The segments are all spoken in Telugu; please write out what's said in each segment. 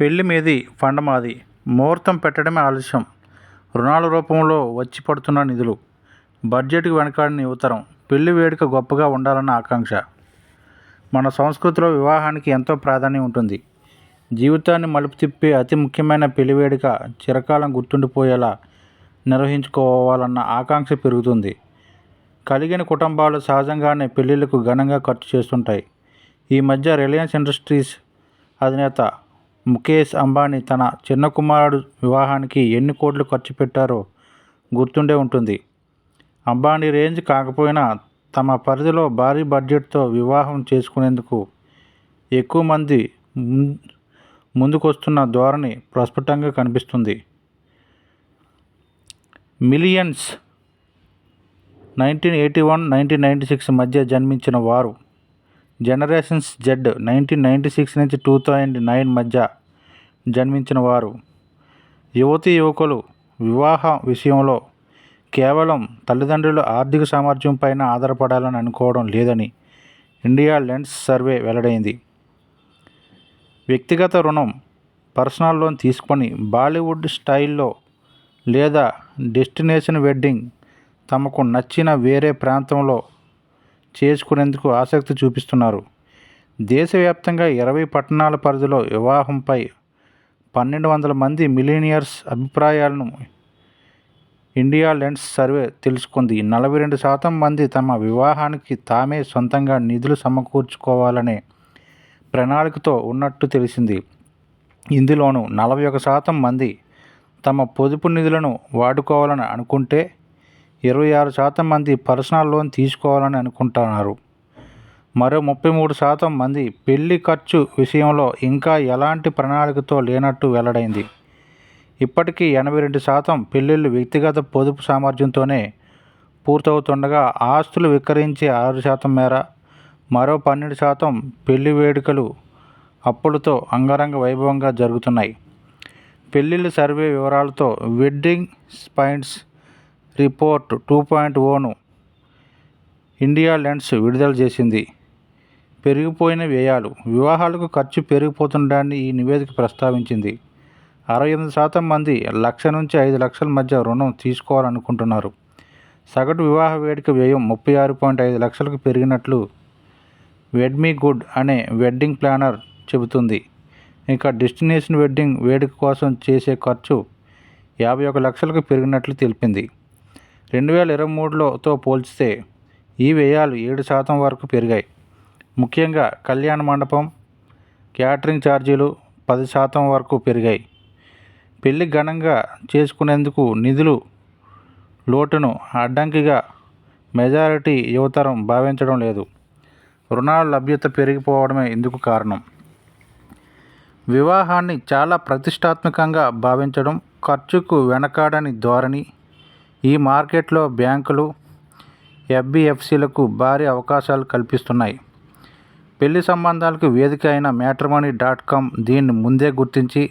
పెళ్ళి మీది ఫండ్ మాది. ముహూర్తం పెట్టడమే ఆలస్యం. రుణాల రూపంలో వచ్చి పడుతున్న నిధులు. బడ్జెట్కి వెనకాడని యువతరం పెళ్ళి వేడుక గొప్పగా ఉండాలన్న ఆకాంక్ష. మన సంస్కృతిలో వివాహానికి ఎంతో ప్రాధాన్యం ఉంటుంది. జీవితాన్ని మలుపు తిప్పే అతి ముఖ్యమైన పెళ్ళి వేడుక చిరకాలం గుర్తుండిపోయేలా నిర్వహించుకోవాలన్న ఆకాంక్ష పెరుగుతుంది. కలిగిన కుటుంబాలు సహజంగానే పెళ్ళిళ్ళకు ఘనంగా ఖర్చు చేస్తుంటాయి. ఈ మధ్య రిలయన్స్ ఇండస్ట్రీస్ అధినేత ముఖేష్ అంబానీ తన చిన్న కుమారుడు వివాహానికి ఎన్ని కోట్లు ఖర్చు పెట్టారో గుర్తుండే ఉంటుంది. అంబానీ రేంజ్ కాకపోయినా తమ పరిధిలో భారీ బడ్జెట్తో వివాహం చేసుకునేందుకు ఎక్కువ మంది ముందుకొస్తున్న ధోరణి ప్రస్ఫుటంగా కనిపిస్తుంది. Millions nineteen eighty one nineteen ninety six మధ్య జన్మించిన వారు generations Z nineteen ninety six నుంచి టూ థౌజండ్ నైన్ మధ్య జన్మించిన వారు. యువతీ యువకులు వివాహ విషయంలో కేవలం తల్లిదండ్రుల ఆర్థిక సామర్థ్యం పైన ఆధారపడాలని అనుకోవడం లేదని ఇండియా లెన్స్ సర్వే వెల్లడైంది. వ్యక్తిగత రుణం పర్సనల్ లోన్ తీసుకొని బాలీవుడ్ స్టైల్లో లేదా డెస్టినేషన్ వెడ్డింగ్ తమకు నచ్చిన వేరే ప్రాంతంలో చేసుకునేందుకు ఆసక్తి చూపిస్తున్నారు. దేశవ్యాప్తంగా ఇరవై పట్టణాల పరిధిలో వివాహంపై పన్నెండు వందల మంది మిలీనియర్స్ అభిప్రాయాలను ఇండియా లెన్స్ సర్వే తెలుసుకుంది. నలభై రెండు శాతం మంది తమ వివాహానికి తామే సొంతంగా నిధులు సమకూర్చుకోవాలనే ప్రణాళికతో ఉన్నట్టు తెలిసింది. ఇందులోనూ నలభై ఒక శాతం మంది తమ పొదుపు నిధులను వాడుకోవాలని అనుకుంటే ఇరవై ఆరు శాతం మంది పర్సనల్ లోన్ తీసుకోవాలని అనుకుంటున్నారు. మరో ముప్పై మూడు శాతం మంది పెళ్ళి ఖర్చు విషయంలో ఇంకా ఎలాంటి ప్రణాళికతో లేనట్టు వెల్లడైంది. ఇప్పటికీ ఎనభై రెండు శాతం పెళ్ళిళ్ళు వ్యక్తిగత పొదుపు సామర్థ్యంతోనే పూర్తవుతుండగా ఆస్తులు విక్రయించే ఆరు శాతం మేర మరో పన్నెండు శాతం పెళ్ళి వేడుకలు అప్పులతో అంగరంగ వైభవంగా జరుగుతున్నాయి. పెళ్ళిళ్ళ సర్వే వివరాలతో wedding స్పాయింట్స్ report two point one India lens విడుదల చేసింది. పెరిగిపోయిన వ్యయాలు వివాహాలకు ఖర్చు పెరిగిపోతుండడాన్ని ఈ నివేదిక ప్రస్తావించింది. అరవై ఎనిమిది శాతం మంది లక్ష నుంచి ఐదు లక్షల మధ్య రుణం తీసుకోవాలనుకుంటున్నారు. సగటు వివాహ వేడుక వ్యయం ముప్పై ఆరు పాయింట్ ఐదు లక్షలకు పెరిగినట్లు వెడ్మీ గుడ్ అనే వెడ్డింగ్ ప్లానర్ చెబుతుంది. ఇంకా డెస్టినేషన్ వెడ్డింగ్ వేడుక కోసం చేసే ఖర్చు యాభై ఒక లక్షలకు పెరిగినట్లు తెలిపింది. రెండు వేల ఇరవై మూడులోతో పోల్చితే ఈ వ్యయాలు ఏడు శాతం వరకు పెరిగాయి. ముఖ్యంగా కళ్యాణ మండపం క్యాటరింగ్ ఛార్జీలు పది శాతం వరకు పెరిగాయి. పెళ్ళి ఘనంగా చేసుకునేందుకు నిధులు లోటును అడ్డంకిగా మెజారిటీ యువతరం భావించడం లేదు. రుణాల లభ్యత పెరిగిపోవడమే ఇందుకు కారణం. వివాహాన్ని చాలా ప్రతిష్టాత్మకంగా భావించడం ఖర్చుకు వెనకాడని ధోరణి ఈ మార్కెట్లో బ్యాంకులు ఎఫ్బిఎఫ్సిలకు భారీ అవకాశాలు కల్పిస్తున్నాయి. పెళ్ళి సంబంధాలకు వేదిక అయిన మ్యాట్రిమోనీ డాట్ కామ్ దీన్ని ముందే గుర్తించి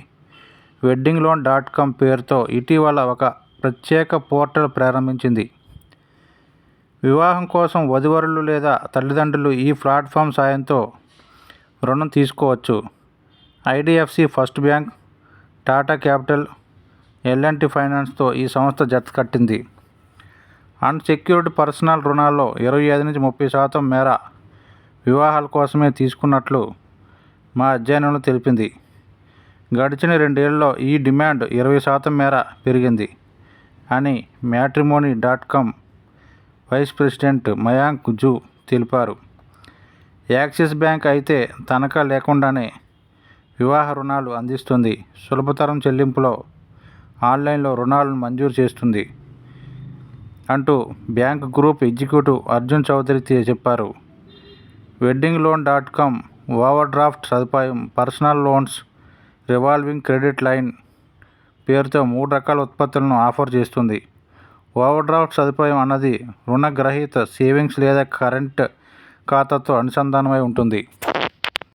వెడ్డింగ్ లోన్ డాట్ కామ్ పేరుతో ఇటీవల ఒక ప్రత్యేక పోర్టల్ ప్రారంభించింది. వివాహం కోసం వధువరులు లేదా తల్లిదండ్రులు ఈ ప్లాట్ఫామ్ సాయంతో రుణం తీసుకోవచ్చు. IDFC first bank Tata capital L N T ఫైనాన్స్తో ఈ సంస్థ జత కట్టింది. అన్సెక్యూర్డ్ పర్సనల్ రుణాల్లో ఇరవై ఐదు నుంచి ముప్పై శాతం మేర వివాహాల కోసమే తీసుకున్నట్లు మా అధ్యయనంలో తెలిపింది. గడిచిన రెండేళ్ళలో ఈ డిమాండ్ ఇరవై శాతం మేర పెరిగింది అని matrimony dot com vice president Mayank zoo తెలిపారు. యాక్సిస్ బ్యాంక్ అయితే తనఖా లేకుండానే వివాహ రుణాలు అందిస్తుంది. సులభతరం చెల్లింపులో ఆన్లైన్లో రుణాలను మంజూరు చేస్తుంది అంటూ bank group executive Arjun Chaudhary చెప్పారు. Wedding loan dot com overdraft సదుపాయం personal loans revolving credit line పేరుతో మూడు రకాల ఉత్పత్తులను ఆఫర్ చేస్తుంది. ఓవర్ డ్రాఫ్ట్ సదుపాయం అన్నది రుణగ్రహీత సేవింగ్స్ లేదా కరెంట్ ఖాతాతో అనుసంధానమై ఉంటుంది.